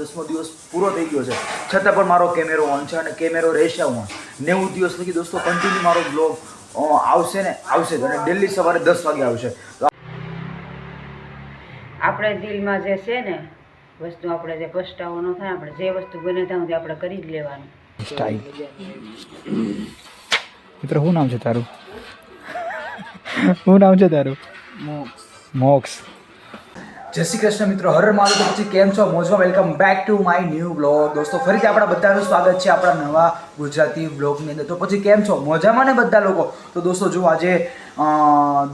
દસમો દિવસ પૂરો થઈ ગયો છે. છતાં પણ મારો કેમેરો ઓન છે અને કેમેરો રહેશે ઓન નેવું દિવસ પછી દોસ્તો કન્ટિન્યુ મારો બ્લોગ આવશે ને આવશે જ અને ડેલી સવારે દસ વાગે આવશે. આપણે દિલમાં જે છે ને વસ્તુ આપણે જે પસ્તાવો ન થાય આપણે જે વસ્તુ બને ત્યાં સુધી આપણે કરી જ લેવાનું. સ્ટાઈલ મિત્ર શું નામ છે તારું? શું નામ છે તારું? મોક્સ જય શ્રી કૃષ્ણ મિત્રો, હર મારું પછી કેમ છો? મોજમાં welcome back to my new blog દોસ્તો, ફરીથી આપણા બધાનું સ્વાગત છે આપણા નવા ગુજરાતી બ્લોગની અંદર. તો પછી કેમ છો? મોજામાં ને બધા લોકો? તો દોસ્તો, જો આજે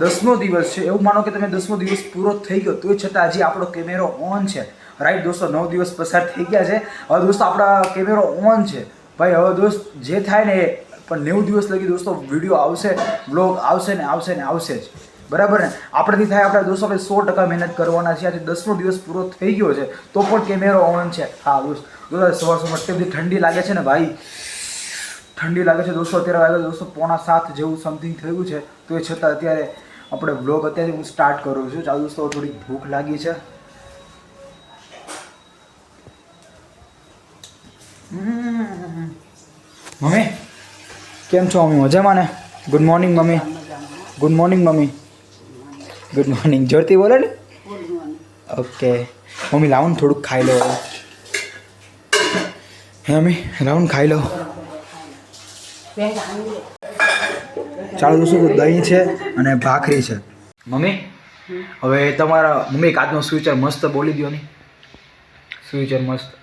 દસમો દિવસ છે, એવું માનો કે તમે દસમો દિવસ પૂરો થઈ ગયો તો છતાં હજી આપણો કેમેરો ઓન છે. રાઈટ દોસ્તો, નવ દિવસ પસાર થઈ ગયા છે. હવે દોસ્તો, આપણા કેમેરો ઓન છે. ભાઈ, હવે દોસ્ત, જે થાય ને એ, પણ નેવું દિવસ લગી દોસ્તો વીડિયો આવશે બ્લોગ આવશે ને આવશે ને આવશે જ. બરાબર ને? આપણાથી થાય આપણા દોસ્તો આપણે સો ટકા મહેનત કરવાના છે આજે દસમો દિવસ પૂરો થઈ ગયો છે, તો પણ કેમેરો ઓન છે. હા, દોસ્ત દોસ્ત સવાર સવાર બધી ઠંડી લાગે છે ને ભાઈ? ઠંડી લાગે છે દોસ્તો. અત્યારે વાગે દોસ્તો પોણા સાત જેવું સમથિંગ થયું છે. તો એ છતાં અત્યારે આપણે બ્લોગ અત્યારે હું સ્ટાર્ટ કરું છું. ચાલો દોસ્તો થોડીક ભૂખ લાગી છે. મમ્મી, કેમ છો મમ્મી? મજામાં ને? Good morning mummy. Good morning mummy. Good morning જોરતી બોલે ને ઓકે મમ્મી લાવો થોડુંક ખાઈ લો હે મમ્મી લાવો ખાઈ લો ચાલો દોસ્તો દહીં છે અને ભાખરી છે મમ્મી હવે તમારા મમ્મી એક સ્વિચર મસ્ત બોલી દો ને. સ્વિચર મસ્ત.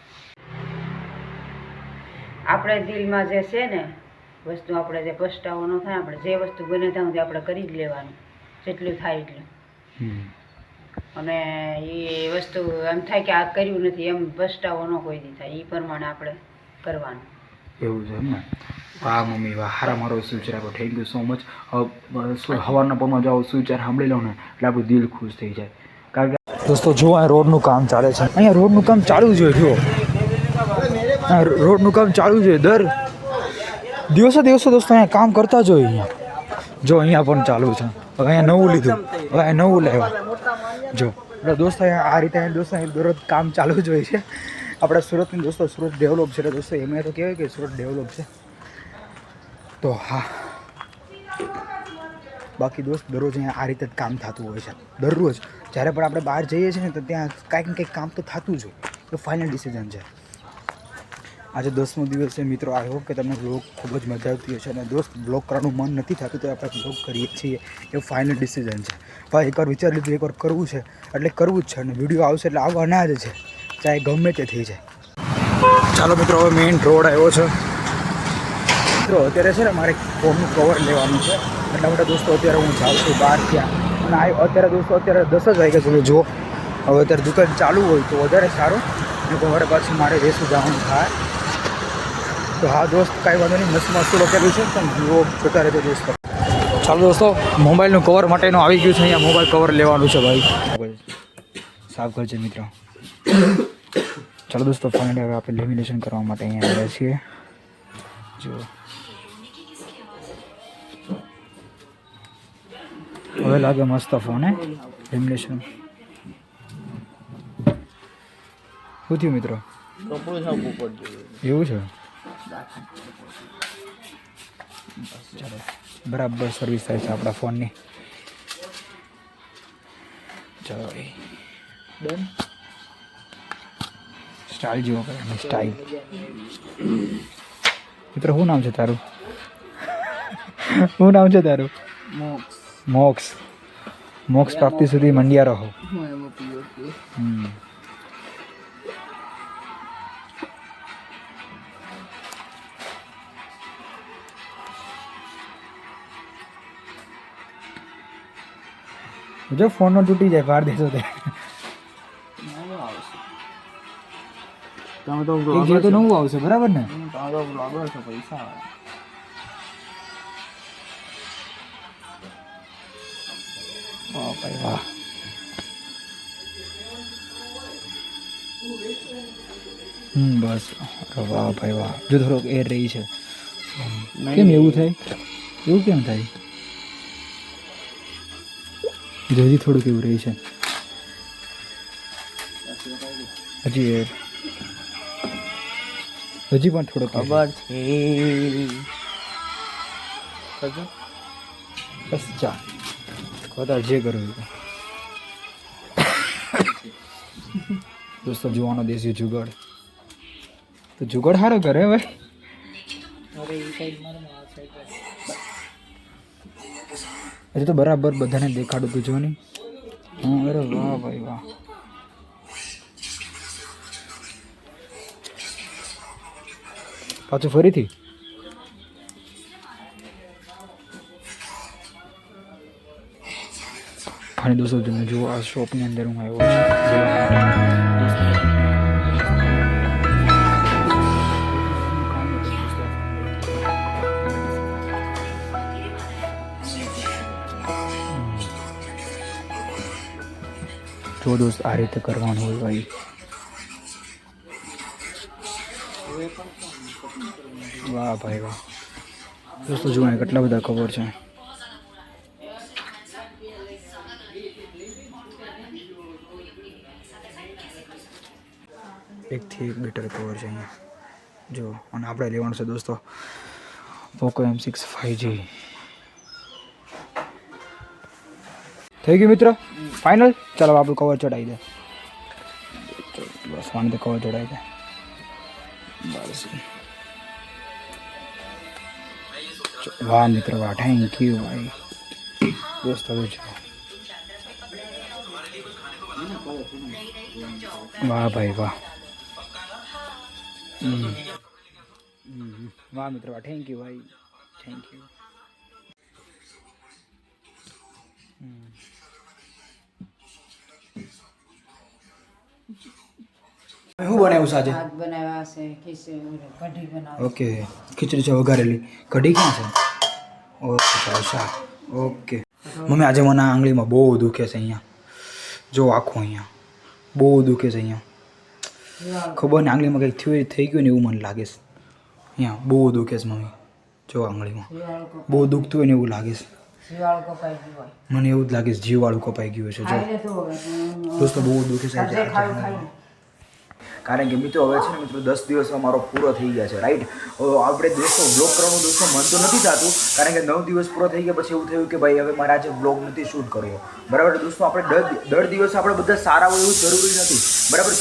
આપણે દિલમાં જે છે ને, વસ્તુ આપણે જે પસ્તાવો ન થાય, આપણે જે વસ્તુ બને ત્યાં સુધી આપણે કરી જ લેવાનું. જેટલું થાય એટલું. અને એ વસ્તુ એમ થાય કે આ કર્યું નથી, એમ પસ્તાવો ન કોઈ દી થાય એ પ્રમાણે આપણે કરવાનું. એવું છે એમ ને? વાહ મમ્મી વાહ, હારા મારો સુચાર આપ્યો થેન્ક યુ સો મચ હવાના પરમાં જાઓ સુચાર સાંભળી લઉં ને, એટલે આપણું દિલ ખુશ થઈ જાય. કારણ કે દોસ્તો, જો આ રોડનું કામ ચાલે છે. અહીંયા રોડનું કામ ચાલુ જોઈએ જુઓ રોડનું કામ ચાલુ જોઈએ દર દિવસે દિવસે દોસ્તો, અહીંયા કામ કરતા હોય અહીંયા. જો અહીંયા પણ ચાલુ છે. હવે અહીંયા નવું લીધું. હવે અહીંયા નવું લેવા. જો. એટલે દોસ્તો અહીંયા આ રીતે દોસ્તો દરરોજ કામ ચાલુ જ હોય છે. આપણા સુરતની દોસ્તો સુરત ડેવલપ છે. એટલે દોસ્તો એમાં તો કહેવાય કે સુરત ડેવલપ છે. તો હા. બાકી દોસ્ત દરરોજ અહીંયા આ રીતે જ કામ થતું હોય છે. દરરોજ. જ્યારે પણ આપણે બહાર જઈએ છીએ ને, તો ત્યાં કાંઈક ને કંઈક કામ તો થતું જ હોય. એ ફાઇનલ ડિસિઝન છે. આજે દસમો દિવસ મિત્રો આઈ હોપ કે તમને બ્લોગ ખૂબ જ મજા આવતી હશે અને દોસ્ત બ્લોગ કરવાનું મન નથી થતું તો આપણે બ્લોગ કરીએ છીએ. એ ફાઇનલ ડિસિઝન છે. ભાઈ એકવાર વિચારી લીધું, એકવાર કરવું છે. એટલે કરવું જ છે અને વીડિયો આવશે એટલે આવવાના જ છે. ચાહે ગમે તે થઈ જાય. ચાલો મિત્રો, હવે મેઇન રોડ આવ્યો છે. મિત્રો, અત્યારે છે ને મારે ફોનનું કવર લેવાનું છે. એટલા માટે દોસ્તો, અત્યારે હું જાઉં છું બહાર ત્યાં. અને આવ્યો અત્યારે દોસ્તો, અત્યારે દસ જ વાગ્યા છે. જો હવે અત્યારે દુકાન ચાલુ હોય તો વધારે સારું. ને મારે પાછું મારે રેસું જવાનું થાય. તો હા દોસ્ત કાંઈ વાંધો નહીં. મસ્ત મસ્ત લખેલું છે પણ જુઓ જોતા રહેજો દોસ્તો. ચાલો દોસ્તો મોબાઈલનું કવર માટેનું આવી ગયું છે અહીંયા. મોબાઈલ કવર લેવાનું છે ભાઈ. સાફ કરજે મિત્રો. ચાલો દોસ્તો ફાઇનલી હવે આપણે લેમિનેશન કરવા માટે અહીંયા આવ્યા છીએ. જો હવે લાગે મસ્ત ફોન હે? લેમિનેશન શું થયું મિત્રો? એવું છે? ચાલો બરાબર સર્વિસ થાય છે આપણા ફોનની ચાલો ડન સ્ટાઇલ જેવો કરે સ્ટાઇલ મિત્ર શું નામ છે તારું? શું નામ છે તારું? મોક્સ મોક્ષ. પ્રાપ્તિ સુધી મંડિયા રહો. જો ફોનનો તૂટી જાય બહાર દેશો તે. તમે તો એક તો નવું આવશે બરાબર ને? તમે તો બ્લોગર છો પૈસા વાહ ભાઈ વાહ. હમ બસ. વાહ ભાઈ વાહ. જો થોડોક એર રહી છે. કેમ એવું થાય? એવું કેમ થાય? જો હજી થોડુંક એવું રહે છે. હજી હજી પણ થોડો ખબર છે. બસ ચા ખોતા જે કરવું એ દોસ્તો જોવાનો દેશી જુગાડ. તો જુગાડ સારો કરે હવે? અરે એ સાઈડ મારે ને આ સાઈડ મારે. હજી તો બરાબર બધાને દેખાડું તું જો નહીં હા અરે વાહ ભાઈ વાહ. પાછું ફરીથી? અને દોસ્તો તમે જુઓ, આ શોપની અંદર હું આવ્યો છું. જો દોસ્ત આ રીતે કરવાનું હોય ભાઈ. વાહ ભાઈ વાહ. દોસ્તો જુઓ કેટલા બધા ખબર છે. એકથી એક બેટર કવર છે અહીંયા. જો અને આપણે લેવાનું છે દોસ્તો Poco M six five G. થઈ ગયું મિત્ર? ફાઇનલ ચાલો આપણું કવર ચડાવી દે બસ વાણી તો કવર ચડાવી દે બસ વાહ મિત્ર વાહ થેન્ક યુ ભાઈ દોસ્ત હવે જો વાહ ભાઈ વાહ હમ. હમ. વાહ મિત્ર વાહ થેન્ક યુ શું બનાવ્યું આજે? ભાત બનાવ્યા છે ખીચડી કઢી બનાવી ઓકે ખીચડી છે વઘારેલી. કઢી ક્યાં છે? ઓકે શાક ઓકે. મમ્મી આજે મને આંગળીમાં બહુ દુખે છે અહીંયા. જો આખું અહીંયા. બહુ દુખે છે અહીંયા. ખબર ને આંગળીમાં કંઈક થયું થઈ ગયું ને એવું મને લાગે છે. અહીંયા બહુ દુખે છે મમ્મી. જો આંગળીમાં. બહુ દુખતું હોય ને એવું લાગે છે. મને એવું જ લાગે છે જીવવાળું કપાઈ ગયું છે જો. દોસ્તો બહુ દુખે છે કારણ કે મિત્રો, હવે છે ને મિત્રો, દસ દિવસમાં મારો પૂરો થઈ ગયા છે રાઈટ આપણે દોસ્તો બ્લોગ કરવાનું દોસ્તો મન તો નથી થતું, કારણ કે નવ દિવસ પૂરો થઈ ગયા પછી એવું થયું કે ભાઈ, હવે મારે આજે બ્લોગ નથી શૂટ કરવો. બરાબર? દોસ્તો, આપણે દર દર દિવસ આપણે બધા સારા હોય એવું જરૂરી નથી. બરાબર?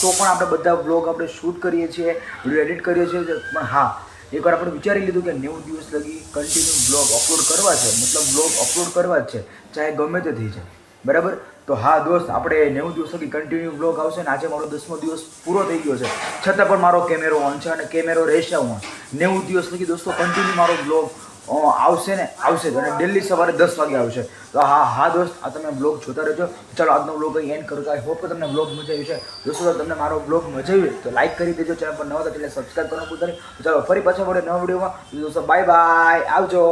તો પણ આપણે બધા બ્લોગ આપણે શૂટ કરીએ છીએ વીડિયો એડિટ કરીએ છીએ પણ હા, એકવાર આપણે વિચારી લીધું કે નેવું દિવસ લગી કન્ટિન્યુ બ્લોગ અપલોડ કરવા છે, મતલબ બ્લોગ અપલોડ કરવા જ છે, ચાહે ગમે તે થઈ જાય. બરાબર? તો હા દોસ્ત, આપણે નેવું દિવસ સુધી કન્ટિન્યુ બ્લોગ આવશે ને આજે મારો દસમો દિવસ પૂરો થઈ ગયો છે. છતાં પણ મારો કેમેરો ઓન છે અને કેમેરો રહેશે ઓન નેવું દિવસ સુધી દોસ્તો કન્ટિન્યુ મારો બ્લોગ આવશે ને, આવશે અને ડેલી સવારે દસ વાગે આવશે. તો હા હા દોસ્ત, આ તમે બ્લોગ જોતા રહેજો. ચાલો, આજનો બ્લોગ અહીં એન્ડ કરું તો આઈ હોપ કે તમને બ્લોગ મજા આવી છે. દોસ્તો તમને મારો બ્લોગ મજા આવી તો લાઈક કરી દેજો. ચેનલ પર નવા હતા એટલે સબસ્ક્રાઈબ કરવાનું ભૂલતા ચાલો, ફરી પાછા મળે નવા વિડીયોમાં દોસ્તો બાય બાય આવજો.